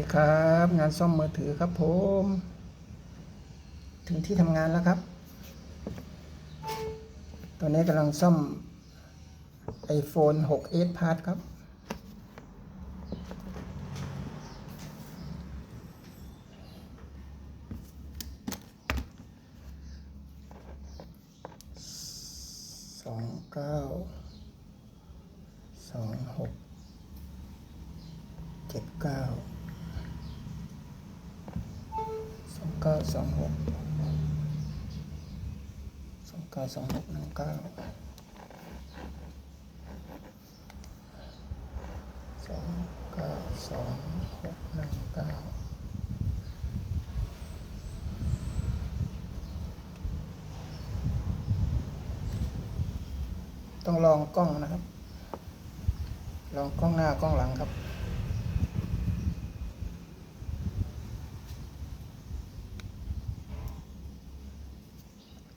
ดีครับ งานซ่อมมือถือครับผม ถึงที่ทำงานแล้วครับ ตอนนี้กำลังซ่อม iPhone 6s Plus ครับ สองเก้า สองหก เจ็ดเก้า สอง เก้าสองหกสองเก้าสองหกหนึ่งเก้าสองเก้าสองหกหนึ่งเก้าต้องลองกล้องนะครับ ลองกล้องหน้ากล้องหลังครับ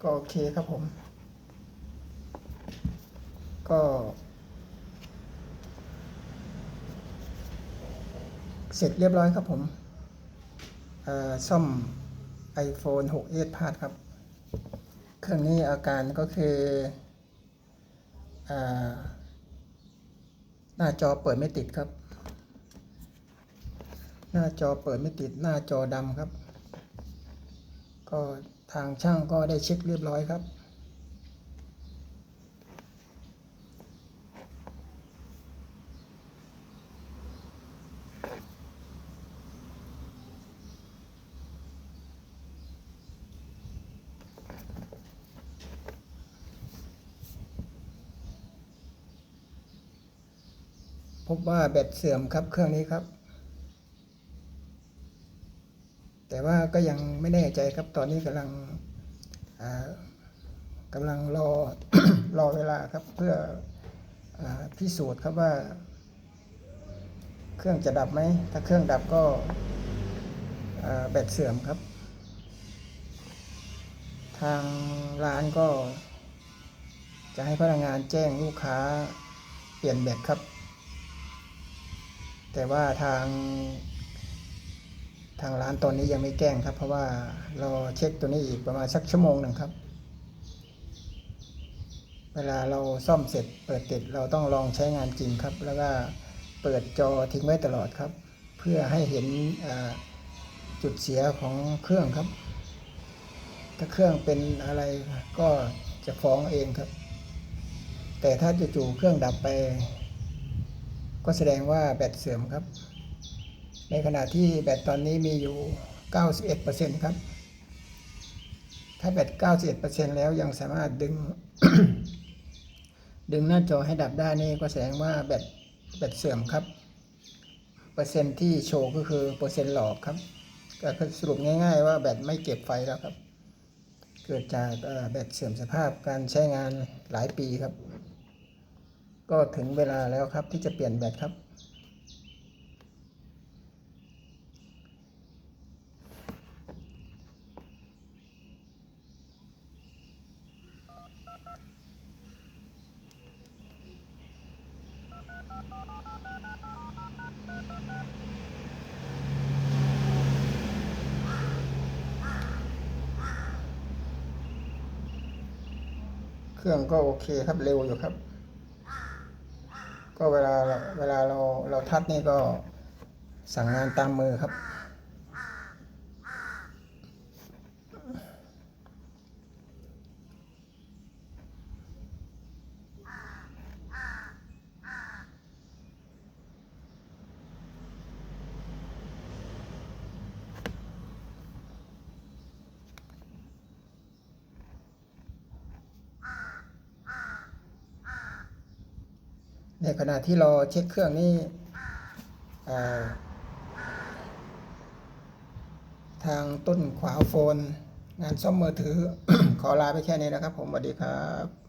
ก็โอเคครับผม ก็ เสร็จเรียบร้อยครับผมซ่อม iPhone 6s Plus ครับ เครื่องนี้อาการก็คืออหน้าจอเปิดไม่ติดครับ หน้าจอเปิดไม่ติดหน้าจอดำครับ ก็ทางช่างก็ได้เช็คเรียบร้อยครับ พบว่าแบตเสื่อมครับเครื่องนี้ครับ แต่ว่าก็ยังไม่แน่ใจครับตอนนี้กำลังอ่ากำลังรอรอเวลาครับเพื่ออพิสูจน์ครับว่า เครื่องจะดับไหม ถ้าเครื่องดับก็แบตเสื่อมครับ ทางร้านก็จะให้พนักงานแจ้งลูกค้าเปลี่ยนแบตครับ แต่ว่าทาง ทางร้านตอนนี้ยังไม่แจ้งครับ เพราะว่าเราเช็คตัวนี้อีกประมาณสักชั่วโมงหนึ่งครับ เวลาเราซ่อมเสร็จเปิดติดเราต้องลองใช้งานจริงครับ แล้วก็เปิดจอทิ้งไว้ตลอดครับ เพื่อให้เห็นจุดเสียของเครื่องครับ ถ้าเครื่องเป็นอะไรก็จะฟ้องเองครับ แต่ถ้าจู่ๆเครื่องดับไป ก็แสดงว่าแบตเสื่อมครับ ในขณะที่แบตตอนนี้มีอยู่ 91%ครับ ถ้าแบต 91%แล้วยังสามารถดึง ดึงหน้าจอให้ดับได้นี่ก็แสดงว่าแบตแบตเสื่อมครับ เปอร์เซ็นต์ที่โชว์ก็คือเปอร์เซ็นต์หลอกครับก็สรุปง่าย ๆ ว่าแบตไม่เก็บไฟแล้วครับ เกิดจากแบตเสื่อมสภาพการใช้งานหลายปีครับ ก็ถึงเวลาแล้วครับที่จะเปลี่ยนแบตครับ เครื่องก็โอเคครับเร็วอยู่ครับ ก็เวลาเวลาเราเราทัดนี่ก็สั่งงานตามมือครับ ในขณะที่เราเช็คเครื่องนี่ทางต้นขวาโฟน งานซ่อมมือถือ ขอลาไปแค่นี้นะครับผมสวัสดีครับ